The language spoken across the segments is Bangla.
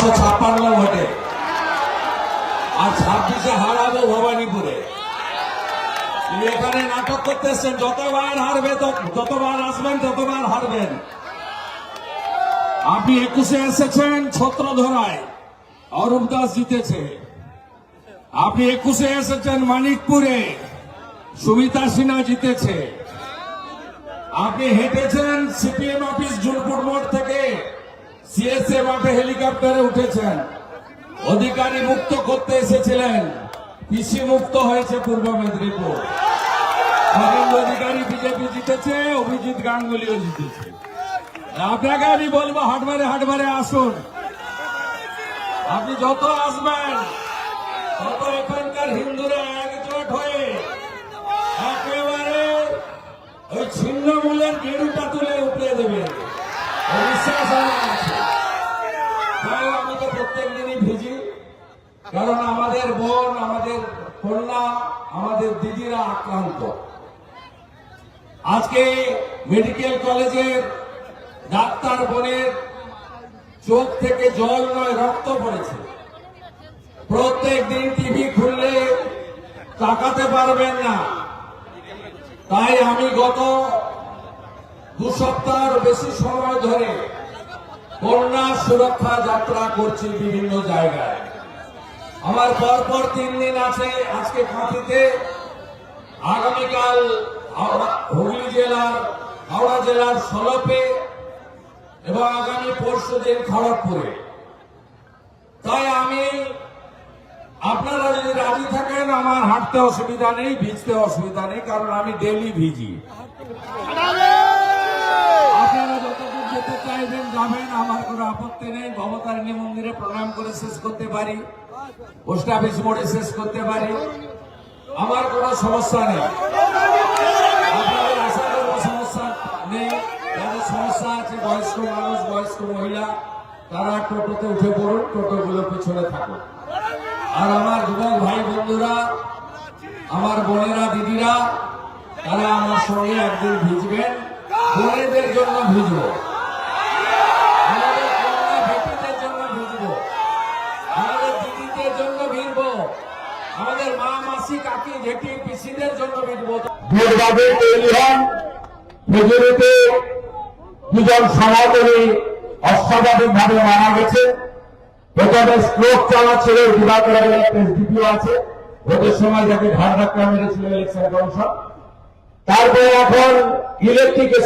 একশো ছাপ্পান্ন ভোটে। আর ছাব্বিশে হারাবো ভবানীপুরে। এখানে নাটক করতে এসছেন যতবার হারবে যতবার আসবেন, ততবার হারবেন। আপনি একুশে এসেছেন ছত্র ধরায় অরূপ দাস জিতেছে। আপনি একুশে এসেছেন মানিকপুরে। সুমিতা সিনহা জিতেছে। আপনি হেঁটেছেন সিপিএম অফিস জুলপুর মোড় থেকে। সিএসএ মাঠে হেলিকপ্টারে উঠেছেন। অধিকারী মুক্ত করতে এসেছিলেন। পিসি মুক্ত হয়েছে পূর্ব মেদিনীপুর। অরবিন্দ অধিকারী বিজেপি জিতেছে, অভিজিৎ গাঙ্গুলিও জিতেছে। আপনাকে আমি বলব, হাটবারে হাটবারে আসুন। আপনি যত আসবেন, তত এখানকার হিন্দুরা একজোট হয়ে একেবারে ওই ছিন্নমূলের গেরুটা তুলে উপড়ে দেবে। বিশ্বাস আছে। তাই আমি তো প্রত্যেক দিনই ভিজি। কারণ আমাদের বোন, আমাদের কন্যা, আমাদের দিদিরা আক্রান্ত। আজকে মেডিকেল কলেজের ডাক্তার বোনের চোখ থেকে জল নয়, রক্ত পড়েছে। প্রত্যেক দিন টিভি খুললে তাকাতে পারবেন না। তাই আমি গত দু সপ্তাহের বেশি সময় ধরে কন্যা সুরক্ষা যাত্রা করছি বিভিন্ন জায়গায়। আমার পরপর তিন দিন আছে আজকে কাঁথিতে আগামীকাল হুগলি জেলার, হাওড়া জেলার সলপে এবং আগামী পরশু দিন খড়গপুরে। তাই আমি আপনারা যদি রাজি থাকেন, আমার হাঁটতে অসুবিধা নেই, ভিজতে অসুবিধা নেই, কারণ আমি ডেলি ভিজি। যেতে চাইবেন, যাবেন, আমার কোনো আপত্তি নেই। ভবতারিণী মন্দিরে প্রণাম করে শেষ করতে পারি। পোস্ট অফিস মোড়ে শেষ করতে পারি। আমার কোনো সমস্যা নেই। সমস্যা নেই। সমস্যা আছে, বয়স্ক মানুষ, বয়স্ক মহিলা, তারা টোটোতে উঠে টোটোগুলো আর আমার ভাই বন্ধুরা, আমার বোনেরা, দিদিরা আমার একদিন ভিজবেন। বোনেদের জন্য ভিজবো আমাদের কন্যা বেটিদের জন্য ভিজবো আমাদের দিদিদের জন্য ভিড়বো আমাদের মা, মাসি, কাকি, জেঠি, পিসিদের জন্য তৈরি হন মেজরিতে দুজন অস্বাভাবিক ভাবে মারা গেছে। এসডিপিও আছে। সময় মেরেছিল তারপরে এখন ইলেকট্রিকের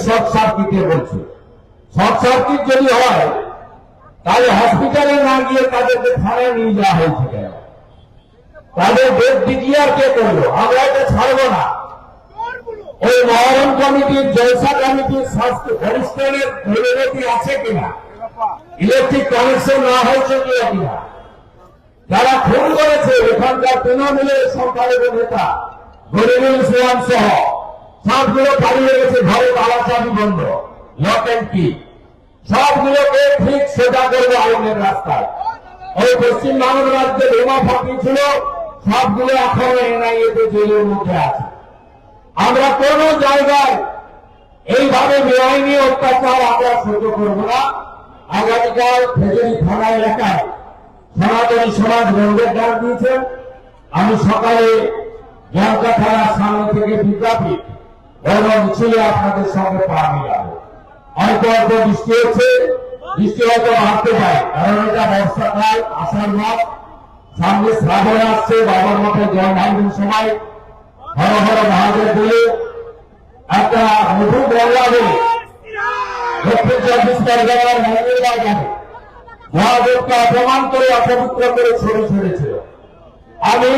যদি হয়, তাহলে হসপিটালে না গিয়ে তাদেরকে থানায় নিয়ে যাওয়া হয়েছে। তাদের ডেট ডিক্লিয়ার কে করল? আমরা এটা ছাড়বো না। ওই মহরম কমিটির, জলসা কমিটির স্বাস্থ্য অনুষ্ঠানের ভ্যালিডিটি আছে কিনা? ইলেকট্রিক কানেকশন না হয়েছে কিনা? যারা খুন করেছে, এখানকার তৃণমূলের সংখ্যালঘু নেতা, গরিবুল ইসলাম সহ, সবগুলো পালিয়ে গেছে ঘরে তালা বন্ধ, লক অ্যান্ড কি। সবগুলোকে ঠিক সোজা করব আইনের রাস্তায়। ওই পশ্চিম বাংলার রাজ্যে বোমা ফাটিয়েছিল সবগুলো এখনও এনআইএ তে জেলের মধ্যে আছে। আমরা কোন জায়গায় এইভাবে বেআইনি অত্যাচার আমরা সহ্য করব না। আগামীকাল খেজুরি থানা এলাকায় সনাতনী সমাজ বন্ধের ডাক দিয়েছেন। আমি সকালে জনতা থানার সামনে থেকে বিজ্ঞাপন বড় মিছিলে আপনাদের সঙ্গে পা মিলাবো। অল্প অল্প বৃষ্টি হচ্ছে, বৃষ্টি হয়তো বাড়তে পারে, কারণ এটা বর্ষাকাল, আষাঢ় মাস। সামনে শ্রাবণ আসছে, বাবার মঠে জল ঢালবেন সময় হর হর মহাদেব বলে একটা বল্লা বলে। দক্ষিণ চব্বিশ পরগনার মন্দির বাজারে মহাদেবকে অপমান করে, অপবিত্র করে ছড়ে ছেড়েছিল। আমি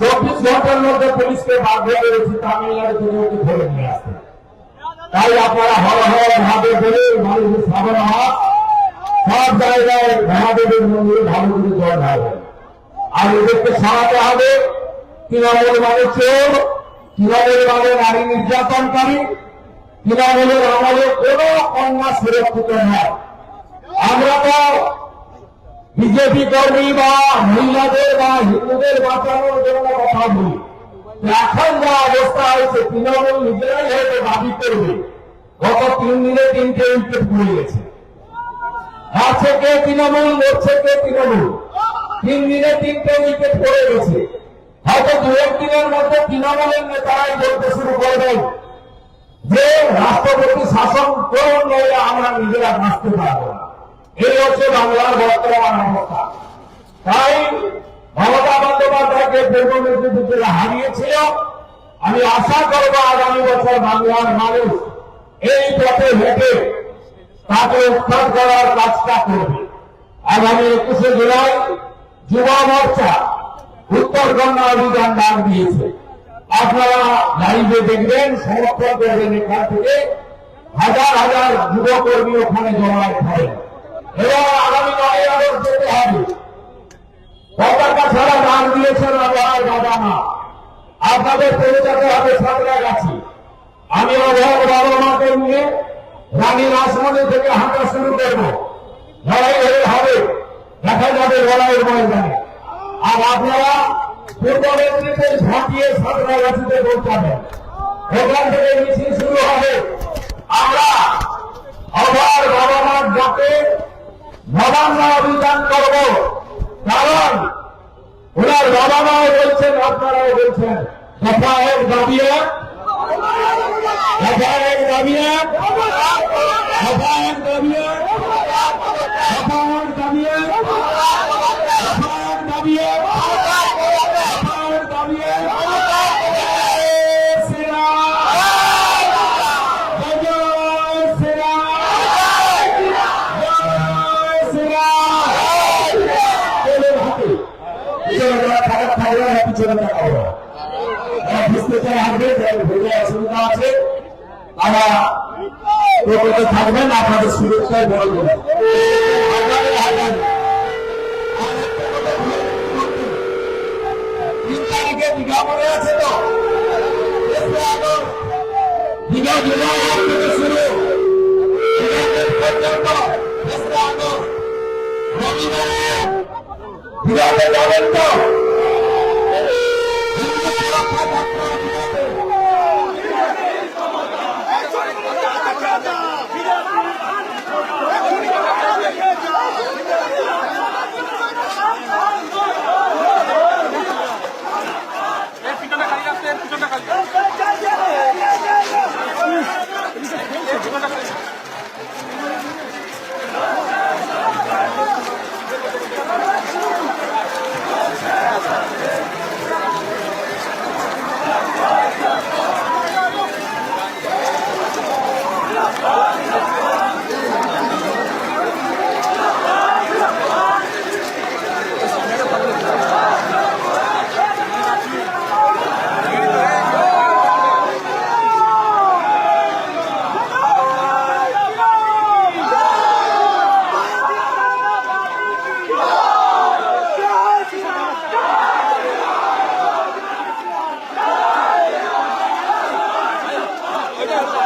চব্বিশ ঘণ্টার মধ্যে পুলিশকে বাধ্য করেছি তামিলনাড়ু থেকে ওকে ধরে নিয়ে আসতে। তাই আপনারা হর হর মহাদেব বলে মানুষের শ্রাবণ মাস সব জায়গায় মহাদেবের মন্দিরে ভালো করে জল ঢালবেন। আর এদেরকে সরাতে হবে। তৃণমূল মানে চোর, তৃণমূল মানে নারী নির্যাতনকারী তৃণমূলের আমলে কোন কন্যা সুরক্ষিত নয়। আমরা তো বিজেপি কর্মী বা মহিলাদের বা হিন্দুদের বাঁচানোর জন্য কথা বলি। এখন যা অবস্থা হয়েছে, তৃণমূল নিজেরাই হয়তো দাবি করবে। গত তিন দিনে তিনটে উইকেট পড়ে গেছে। আছে কে তৃণমূল, লড়ছে কে তৃণমূল? তিন দিনে তিনটে উইকেট পড়ে গেছে। হয়তো দু একদিনের মধ্যে তৃণমূলের নেতারাই বলতে শুরু করবেন যে, রাষ্ট্রপতি শাসন করুন, নইলে আমরা নিজেরা বাঁচতে পারব না। এই হচ্ছে বাংলার বর্তমান অবস্থা। তাই মমতা বন্দ্যোপাধ্যায়কে পূর্ব মেদিনীপুর জেলা হারিয়েছিল। আমি আশা করব আগামী বছর বাংলার মানুষ এই পথে হেঁটে তাকে উত্থান করার কাজটা করবে। আগামী একুশে জুলাই যুব মোর্চা উত্তর কন্যা অভিযান ডাক দিয়েছে। আপনারা লাইভে দেখবেন, সমর্থন করবেন এখান থেকে। হাজার হাজার যুবকর্মী ওখানে জমায়েত হবে এবং আগামী নয় আগস্ট যেতে হবে। পতাকা ছাড়া দান দিয়েছেন আমার বাবা মা। আপনাদের পৌঁছাতে হবে সাঁতরাগাছি আমি অভাব বাবা মাকে নিয়ে রানী রাসমণি থেকে হাঁটা শুরু করব। লড়াই হবে। আর আপনারা পূর্ব মেদিনীপুর ঝাঁপিয়ে সাঁতরাগাছিতে পৌঁছাবেন ওখান শুরু হবে। আমরা আবার বাবা মার ডাকে নবান্ন অভিযান করব। কারণ ওনার বাবা মাও বলছেন, আপনারাও বলছেন দফা এক দাবি এক। এক দাবি এক। দফা এক দাবি এক। এক দাবি এক দফা এক দাবি এক দফা এক দাবি এক জয় শ্রীরাম জয় শ্রীরাম জয় শ্রীরাম বলুন হাতে পিছনে যারা খারাপ থাকবে না পিছনে তাকাবো যারা বুঝতে চাই আসবে অসুবিধা আছে তারা টোটোতে থাকবেন, আপনাদের সুরক্ষায় তারিখে দীঘা মনে আছে তো দীঘা জুলাই থেকে রবিবারে দীঘাতে যাবেন তো